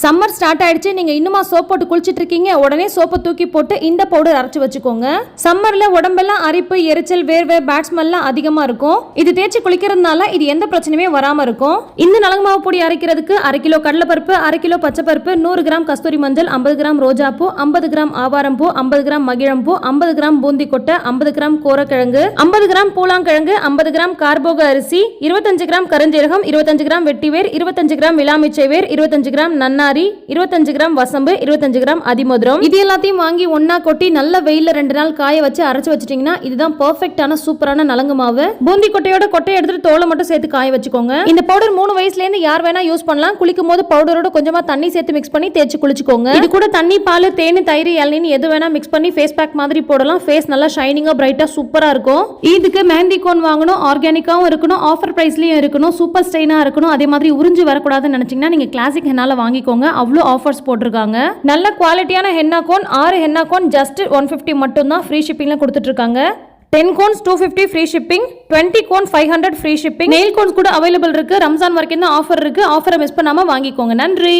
Summer start ஆயிடுச்சு. நீங்க இன்னுமா சோப் போட்டு குளிச்சிட்டு இருக்கீங்க. உடனே சோப்பை தூக்கி போட்டு இந்த பவுடர் அரைச்சு வச்சுக்கோங்க. சம்மர்ல உடம்பெல்லாம் அரிப்பு எரிச்சல் வேர்வை பேட் ஸ்மெல்லாம் அதிகமா இருக்கும். இது தேய்ச்சி குளிக்கிறதுனால இது எந்த பிரச்சனையுமே வராம இருக்கும். இந்த நலங்கு மாவு பொடி அரைக்கிறதுக்கு அரை கிலோ கடலைப்பருப்பு அரை கிலோ பச்சைப்பருப்பு நூறு கிராம் கஸ்தூரி மஞ்சள் ஐம்பது கிராம் ரோஜாப்பூ ஐம்பது கிராம் ஆவாரம்பூ ஐம்பது கிராம் மகிழம்பூ ஐம்பது கிராம் பூந்தி கொட்டை ஐம்பது கிராம் கோரக்கிழங்கு ஐம்பது கிராம் பூலாங்கிழங்கு ஐம்பது கிராம் கார்போக அரிசி இருபத்தஞ்சு கிராம் கருஞ்சீரகம் இருபத்தஞ்சு கிராம் வெட்டிவேர் இருபத்தஞ்சு கிராம் விளாமிச்சை வேர் இருபத்தஞ்சு கிராம் நன்னாரி இருபத்தஞ்சு கிராம் வசம்பு இருபத்தஞ்சு கிராம் அதிமதுரம். இது எல்லாத்தையும் வாங்கி ஒன்னா கொட்டி நல்ல வெயில ரெண்டு நாள் காய வச்சு அரைச்சு வச்சிட்டீங்கன்னா இதுதான் பெர்ஃபெக்டான சூப்பரான நலங்கு மாவு. பூந்தி கொட்டையோட கொட்டையை எடுத்துட்டு தோலை மட்டும் சேர்த்து காய வச்சுக்கோங்க. இந்த பவுடர் மூணு வயசுல இருந்து யார் வேணா யூஸ் பண்ணலாம். குளிக்கும் போது பவுடரோட கொஞ்சமா தண்ணி சேர்த்து மிக்ஸ் பண்ணி தேய்ச்சி குளிச்சுக்கோங்க. இது கூட தண்ணி பால் தேனு தயிர் இளநீர் எது வேணா மிக்ஸ் பண்ணி ஃபேஸ் பேக் மாதிரி போடலாம். ஃபேஸ் நல்லா ஷைனிங்கா பிரைட்டா சூப்பரா இருக்கும். இதுக்கு மெஹந்தி கோன் வாங்கணும். ஆர்கானிக்காவும் இருக்கணும். ஆஃபர் பிரைஸ்லயும் இருக்கணும். சூப்பர் ஸ்டைனா இருக்கணும். அதே மாதிரி உறிஞ்சு வரக்கூடாதுன்னு நினைச்சீங்கன்னா நீங்க கிளாசிக் ஹென்னால வாங்கிக்கோங்க. அவ்வளோ ஆஃபர்ஸ் போட்டிருக்காங்க. நல்ல குவாலிட்டியான ஹென்னா கோன் ஆறு henna cone just one fifty மட்டும் தான் ஃப்ரீ ஷிப்பிங்கில் கொடுத்துட்டு இருக்காங்க ten cones two fifty free shipping twenty cone five hundred free shipping nail cones கூட அவைலபிள் இருக்கு. ரம்ஜான் வரைக்கும் தான் ஆஃபர் இருக்கு. ஆஃபரை மிஸ் பண்ணாமல் வாங்கிக்கோங்க. நன்றி.